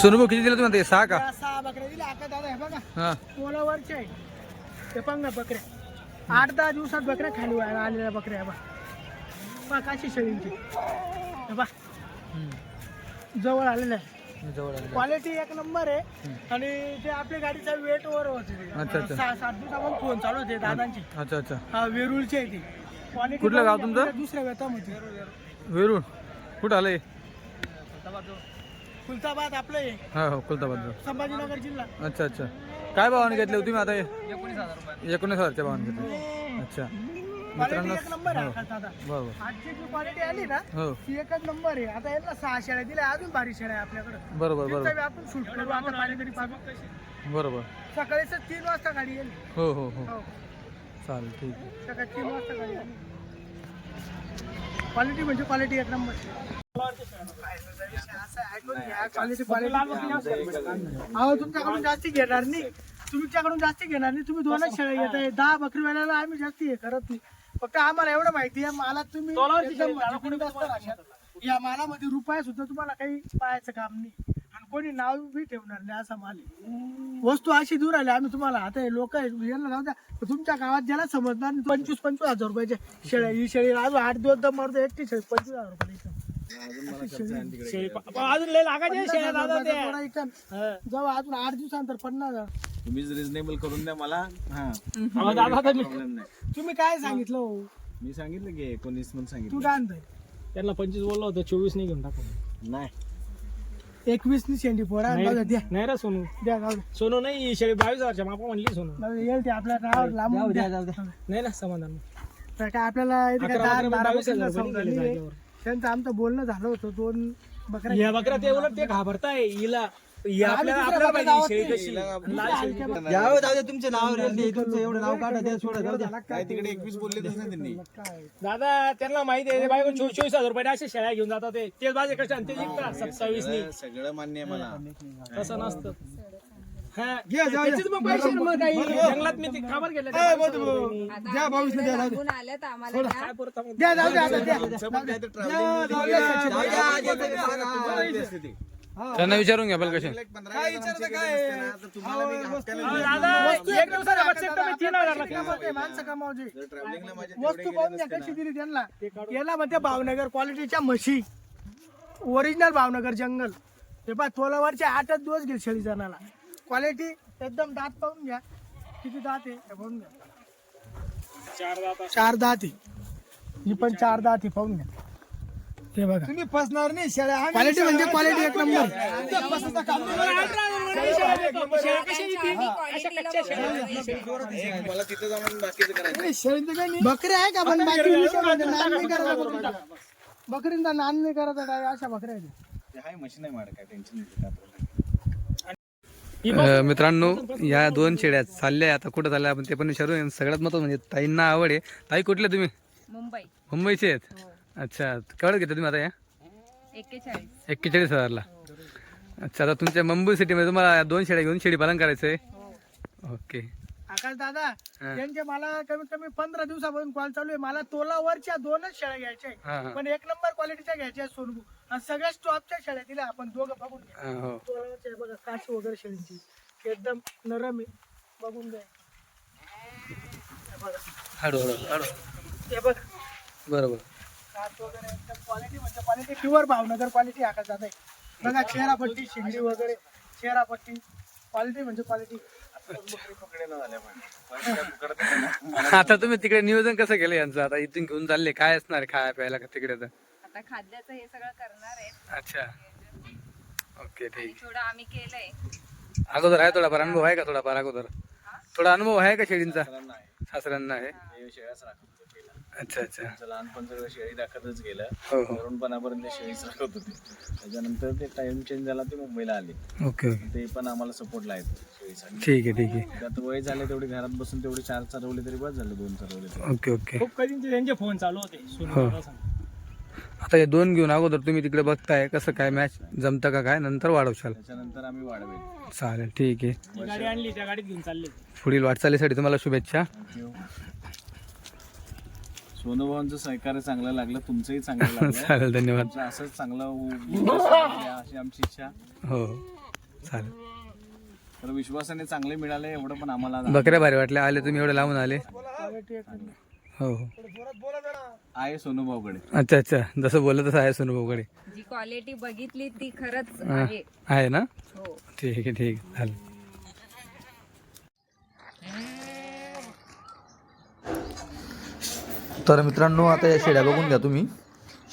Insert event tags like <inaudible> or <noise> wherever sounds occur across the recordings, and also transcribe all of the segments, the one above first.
सोनू किती दिलं तुम्ही आता हे सहा का? या सहा बकऱ्या दिल्या. आका दादा हे बघा. हा. पोलावरचे आहे. ते पण ना बकऱ्या. आठ दहा दिवसात बकऱ्या खाली व्हायला आलेल्या बकऱ्या बा बा काशी शेळींची. हे बा जवळ आलेल्या आहे. जवळ. क्वालिटी एक नंबर आहे. आणि ते आपल्या गाडीचा वेट वर होते अच्छा, अच्छा. सहा सात दिवसापासून फोन चालू होते दादांचे. अच्छा अच्छा. हा वेरुळचे आहे ते. क्वालिटी कुठलं गाव तुमचं? दुसऱ्या वेतामध्ये. वेरूळ. कुठं आलं हे खुलताबाद आपलं हा. हो कुलताबाद संभाजीनगर जिल्हा. अच्छा अच्छा. काय भावाने घेतले हो तुम्ही आता हे? एकोणीस हजारच्या भावाने घेतले. अच्छा. क्वालिटी मित्रांनो एक नंबर आहे हो. आकाश दादा बरोबर आजची जी क्वालिटी आली ना हो. ती एकच नंबर आहे. आता यांना सहा शेळ्या दिल्या अजून बारीक शेळ्या आहे आपल्याकडे. बरोबर बरोबर. आपण शूट करू आता पाणीतरी पाहू बरोबर. सकाळीच तीन वाजता गाडी येईल हो हो हो. हो. चालेल ठीक आहे. सकाळी तीन वाजता गाडी येईल क्वालिटी म्हणजे क्वालिटी एक नंबर क्वालिटी क्वालिटी अहो तुमच्याकडून जास्ती घेणार नाही. तुमच्याकडून जास्ती घेणार नाही. तुम्ही दोनच शेळ्या घेत आहे. दहा बकरी वेळेला आम्ही जास्ती हे करत नाही. फक्त आम्हाला एवढं माहिती आहे. मला तुम्ही. या मालामध्ये रुपया सुद्धा तुम्हाला काही पाहायचं काम नाही. कोणी नाव बी ठेवणार नाही असा माल आहे. वस्तू अशी दूर आली आम्ही तुम्हाला आता लोक यांना जाऊ द्या. तुमच्या गावात ज्याला समजणार नाही, पंचवीस पंचवीस हजार रुपयाच्या शेळ्या ही शेळी अजून आठ दिवस दम मारतो एकटी शेळी पंचवीस हजार रुपये अजून लय लागायचे शेळ्या दादा त्या. जेव्हा अजून आठ दिवसानंतर पन्नास हजार. तुम्हीच रिजनेबल करून द्या मला. हा. प्रॉब्लेम तुम्ही काय सांगितलं हो? मी सांगितलं की एकोणीस म्हणून तू सांगितलं. काय आणतोय त्यांना पंचवीस बोललो होतं चोवीस नाही घेऊन टाकू नाही. एकवीस नि शेंडी पोरा जाऊ द्या, द्या नाही रे सोनू द्या जाऊ द्या. सोनू नाही शेळी बावीस हजारच्या मापा म्हणली सोनू जाऊ द्या, येईल ते आपल्या गावात लांबून द्या. नाही ना समाधान तर काय आपल्याला इथे काय अकरा दहा बकऱ्या बारा बावीस हजार बकऱ्यांचा रुपये सौदा गेले नाही आहे. जागेवर. त्यांचं आमचं बोलणं झालं होतं दोन बकऱ्या या बकऱ्या ते उलट ते घाबरताय हिला ही आपल्याला दुसऱ्या आपल्याला बकऱ्या पाहिजे शेळी कशी लाल शेळी तुमचे नाव एवढं नाव काढा द्या सोडा काय तिकडे एकवीस बोलले तसं नाही त्यांनी दादा त्यांना माहिती आहे बायको चो- चोवीस हजार रुपये असे शेळ्या घेऊन जातात ते तेच माझे कष्ट आणि ते जिंकतात सत्तावीस नी सगळं- मान्य आहे मला तसं नसतं हा त्याचेच मग पैसे मग काही जंगलात मी ते खाबर गेले द्या लागून आम्हाला द्या. काय पुरतं मग? द्या जाऊ द्या आता द्या पण travelling कसे तुम्हाला अहो, दादा एक दिवसाला बक्षीस तुम्ही तीन हजार लागले. कामाचे, माणसं कामावचे जर travelling ला माझे वस्तू पाहून घ्या कशी दिली त्यांना. याला म्हणते भावनगर क्वालिटीच्या म्हशी. ओरिजिनल भावनगर जंगल हे पा तोलावरचे आठच दिवस घेईल शेळी जणाला क्वालिटी एकदम दात पाहून घ्या. किती दात आहे हे पाहून घ्या. चार दात आहे. ही पण चार दात आहे पाहून घ्या. हे बघा तुम्ही फसणार नाही शेळ्या क्वालिटी म्हणजे क्वालिटी एक नंबर मला तिथं जाऊन बाकीचं करायचं शेळींचं काही नाही बकरी आहे का पण बाकी विषय म्हणजे नान नाही करायचा बकरींचा नान नाही करायचा काय अशा बकऱ्या आहेत ते हाय मशीन आहे माझं काय टेन्शन नाही अं, मित्रांनो या दोन शेळ्या चालल्या आता कुठं चालल्या आपण ते पण विचारू आणि सगळ्यात महत्त्वाचं म्हणजे ताईंना आवड आहे ताई कुठले तुम्ही मुंबई मुंबईचे आहेत अच्छा केवढं घेता तुम्ही आता या? एक्केचाळीस. एक्केचाळीस हजारला. अच्छा आता तुमच्या मुंबई सिटीमध्ये तुम्हाला दोन शेळ्या घेऊन शेळी पालन करायचं आहे ओके. आकाश दादा त्यांचे मला कमीत कमी पंधरा दिवसापासून कॉल चालू आहे. मला तोलावरच्या दोनच शेळ्या घ्यायच्या हा, हा. आहे पण एक नंबर क्वालिटीच्या घ्यायच्या आहेत सोनबू आणि सगळ्या स्टॉपच्या शेळ्या दिल्या. आपण दोघं बघून घ्या. हा, हो. तोलावरच्या बघा काशी वगैरे शेळींची. एकदम नरम आहे. बघून घ्या. हे बघा. हळू हळू हळू. हे बघा. बरोबर. काच वगैरे एकदम क्वालिटी म्हणजे quality pure Bhavnagar quality Akash दादा आहे बघा चेहरापट्टी शिंगडी वगैरे चेहरापट्टी क्वालिटी म्हणजे क्वालिटी आता तुम्ही तिकडे नियोजन कसं केलं यांचं? आता इथून घेऊन चालले. काय असणार खाया प्यायला का तिकडे तर? आता खाद्याचं हे सगळं करणार आहे. अच्छा. ओके ठीक. थोडं आम्ही केलंय. अगोदर आहे थोडाफार? अनुभव आहे का थोडाफार अगोदर? थोडा अनुभव आहे का शेळींचा? सासऱ्यांना आहे. अच्छा अच्छा. आमचं लहानपण सगळं शेळी दाखतच गेलं. हो हो. तरुणपणापर्यंत शेळीच राखत होते. त्याच्यानंतर ते टाइम चेंज झाला ते मुंबईला आले. Okay okay. ते पण आम्हाला सपोर्टला आहेत शेळीसाठी. ठीक आहे ठीक आहे. त्यात वय झाले तेवढे घरात बसून तेवढे चार चालवले तरी बस झाले दोन चालवले तरी. Okay okay. खूप कधी त्यांचे फोन चालू होते. सोनू हो. सांग. आता हे दोन घेऊन अगोदर तुम्ही तिकडे बघताय कसं काय मॅच जमतं का काय नंतर वाढवशाल. त्याच्यानंतर आम्ही वाढवेल. चालेल ठीक आहे. ती गाडी आणली त्या गाडीत घेऊन चालले. पुढील वाटचालीसाठी तुम्हाला शुभेच्छा. सोनूभावांचं सहकार्य चांगलं लागलं तुमचंही चांगलं <laughs> लागलं. चालेल धन्यवाद. तुमचं असंच चांगलं होऊ- अशी आमची इच्छा. हो चालेल. तर विश्वासाने चांगले मिळाले एवढं पण आम्हाला बकऱ्या भारी वाटल्या आले तुम्ही एवढे लावून आले. हो हो. आहे सोनूभाऊकडे. अच्छा अच्छा. जसं बोललं तसं आहे सोनू भाऊकडे जी क्वालिटी बघितली ती खरंच आहे. आहे ना? हो. ठीक आहे ठीक आहे. चालेल. तर मित्रांनो आता या शेड्या बघून घ्या तुम्ही.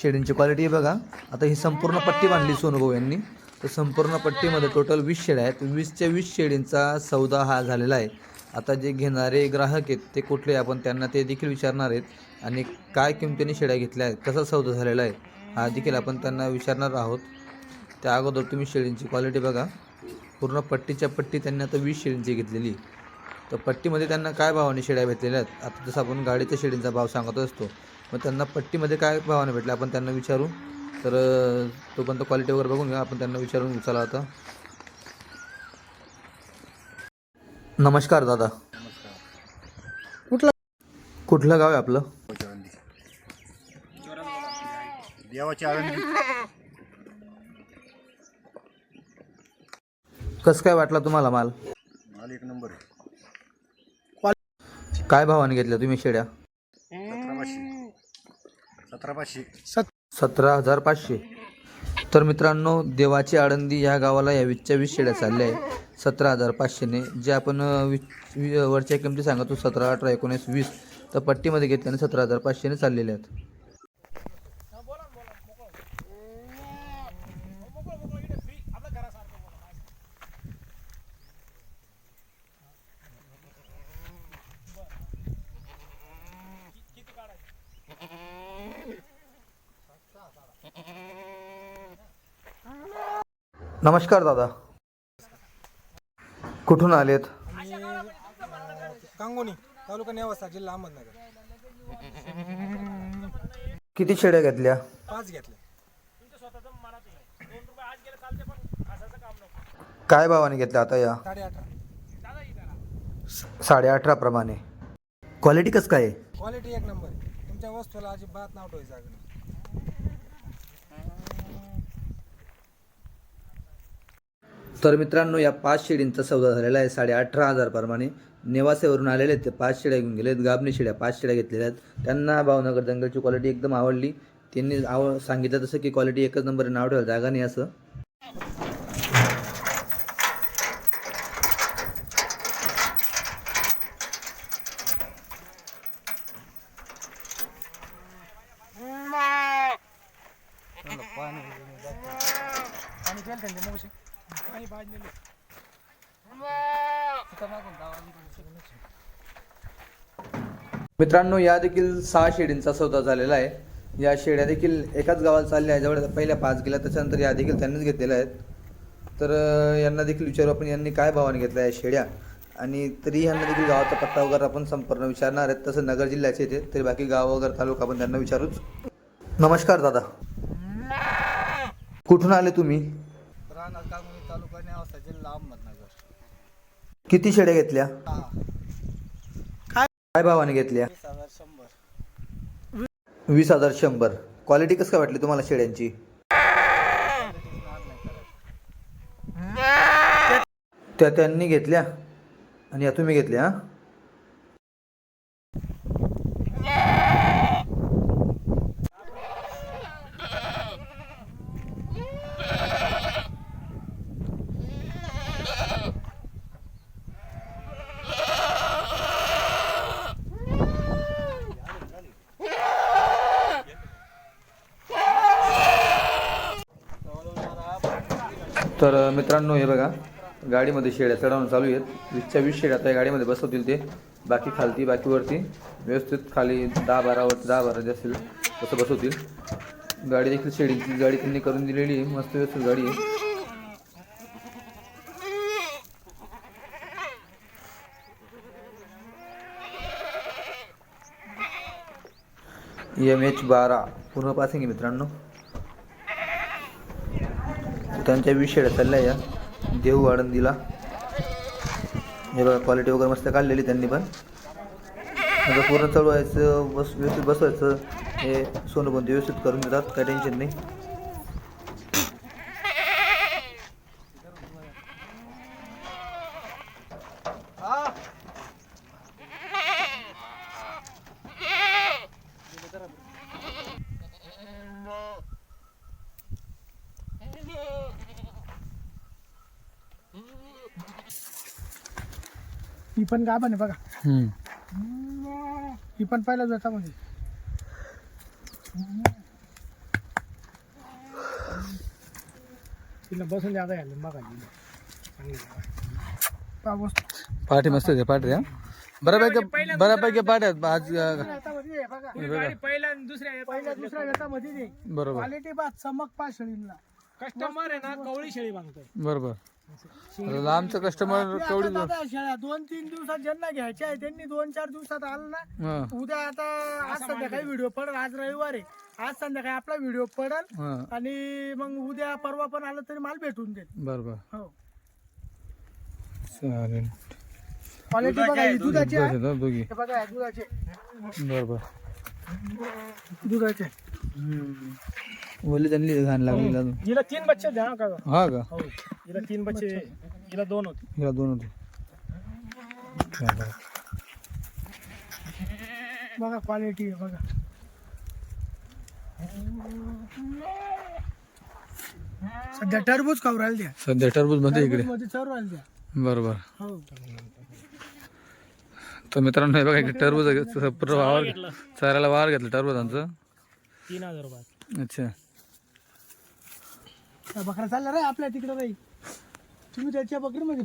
शेडींची क्वालिटी बघा. आता ही संपूर्ण पट्टी बांधली सोनूभाऊ यांनी. तर संपूर्ण पट्टीमध्ये टोटल वीस शेड्या आहेत. वीसच्या वीस शेडींचा सौदा हा झालेला आहे. आता जे घेणारे ग्राहक आहेत ते कुठले आपण त्यांना ते देखील विचारणार आहेत. आणि काय किमतीने शेड्या घेतल्या आहेत कसा सौदा झालेला आहे हा देखील आपण त्यांना विचारणार आहोत. त्या अगोदर तुम्ही शेळींची क्वालिटी बघा. पूर्ण पट्टीच्या पट्टी त्यांनी आता वीस शेळींची घेतलेली. तर पट्टीमध्ये त्यांना काय भावाने शेळ्या भेटलेल्या आहेत? आता जसं आपण गाडीच्या शेळींचा भाव सांगत असतो मग त्यांना पट्टीमध्ये काय भावाने भेटले? आपण त्यांना विचारू. तर तोपर्यंत क्वालिटी वगैरे बघून घ्या. आपण त्यांना विचारून उचला आता. नमस्कार दादा. कुठला? कुठलं गाव आहे आपलं? कसं काय वाटला तुम्हाला माल? माल एक नंबर आहे. काय भावाने घेतल्या तुम्ही शेड्या? सतरा पाचशे सतरा हजार पाचशे. तर मित्रांनो देवाची आळंदी ह्या गावाला या वीसच्या वीस शेड्या चालल्या आहे सतरा हजार पाचशेने. जे आपण वरच्या किमती सांगतो सतरा अठरा एकोणीस वीस. तर पट्टीमध्ये घेतल्याने सतरा हजार पाचशेने चाललेले आहेत. नमस्कार दादा. कुठून आलेत? कांगोनी तालुका नेवासा जिल्हा अहमदनगर. किती शेड्या घेतल्या? पाच घेतले काय भावाने घेतल्या आता या? साडे अठरा साडे अठरा प्रमाणे. क्वालिटी कसं काय आहे? क्वालिटी एक नंबर आहे. तुमच्या वस्तूला अजिबात नाव ठेवायचं जागा नाही. तर मित्रांनो या पाच शिडींचा सौदा झालेला आहे. साडे अठरा हजारप्रमाणे नेवासेवरून आलेले आहेत ते पाच शिड्या घेऊन गेलेत. गाबणी शिड्या पाच शिड्या घेतलेल्या आहेत. त्यांना भावनगर जंगलची क्वालिटी एकदम आवडली. त्यांनी आव सांगितलं तसं की क्वालिटी एकच नंबर नाव ठेवलं जागा नाही असं पाणी केलं त्यांनी मग पाणी पाजलेलं मित्रांनो या देखील सहा शेडींचा सौदा झालेला आहे. या शेड्या देखील एकाच गावात चालल्या आहे जवळ पहिल्या पाच गेल्या त्याच्यानंतर या देखील त्यांनीच घेतलेल्या आहेत. तर यांना देखील विचारू आपण यांनी काय भावाने घेतल्या या शेड्या? आणि तरी यांना देखील गावाचा पत्ता वगैरे आपण संपूर्ण विचारणार आहेत. तसं नगर जिल्ह्याचे येते तरी बाकी गाव वगैरे तालुका आपण त्यांना विचारूच. नमस्कार दादा. कुठून आले तुम्ही? तालुका नेवासा जिल्हा अहमदनगर. किती शेड्या घेतल्या? काय भावाने घेतल्या? वीस हजार शंभर. वीस हजार शंभर क्वालिटी कसं काय वाटली तुम्हाला शेळ्यांची? त्या त्यांनी घेतल्या आणि या तुम्ही घेतल्या हा? तर मित्रांनो हे बघा गाडीमध्ये शेड्या चढवणं चालू आहेत. वीसच्या वीस शेड्या आता या गाडीमध्ये बसवतील ते. बाकी खालती बाकी वरती. व्यवस्थित खाली दहा बारावरती दहा बारा जे असेल तसं बसवतील. गाडी देखील शेडीची गाडी त्यांनी करून दिलेली आहे. मस्त व्यवस्थित गाडी आहे. एम एच बारा. पूर्ण पासिंग आहे मित्रांनो. त्यांच्या विषय चालल्या या. देऊ आळंदीला हे बघा क्वालिटी वगैरे मस्त काढलेली त्यांनी पण. आता पूर्ण चढवायचं बस व्यवस्थित बसवायचं हे सोनं पण ते व्यवस्थित करून देतात काही टेन्शन नाही. ही पण गाभण आहे बघा. हम्म. ही पण पहिल्या जातामध्ये तिला बसून द्या आता यायला बघा पाठी मस्त आहे पाठी हा? बऱ्यापैकी बऱ्यापैकी पाठी आहेत आज अं, आहे बघा. आणि दुसऱ्या पहिल्या दुसऱ्या बरोबर. क्वालिटी बा चमक पा शेळींना. कस्टमर आहे ना कवळी शेळी मागतोय. बरोबर. लांबचं कस्टमर आता शेळ्या दोन तीन दिवसात ज्यांना घ्यायच्या आहे त्यांनी दोन चार दिवसात आलं ना हा. उद्या आता आज संध्याकाळी व्हिडिओ पडेल आज रविवार आहे. आज संध्याकाळी आपला व्हिडिओ पडेल हा. आणि मग उद्या परवा पण आलं तरी माल भेटून देईल बरोबर. हो. चालेल. क्वालिटी बघा ही दुधाची आहे. दोघी. हे बघा हे दुधाचे. बरोबर. दुधाचे. ओली त्यांनी घाण अजून. हिला तीन बच्चे द्या का? हा का? हो. हिला तीन बच्चे हिला दोन होते. हिला दोन होते. बघा क्वालिटी बघा. सध्या टरबूज खाऊ राहिले द्या सध्या टरबूजमध्ये इकडे. मध्ये चरू राहिले द्या बरोबर. हो. तर मित्रांनो हे बघा इकडे टरबूज आहे. स- पूर्ण वावर चारायला वावर घेतलं टरबूजांचं तीन हजार रुपये अच्छा. त्या बकरा चालला रे आपल्या तिकडे राही Tümü derke bakır mı?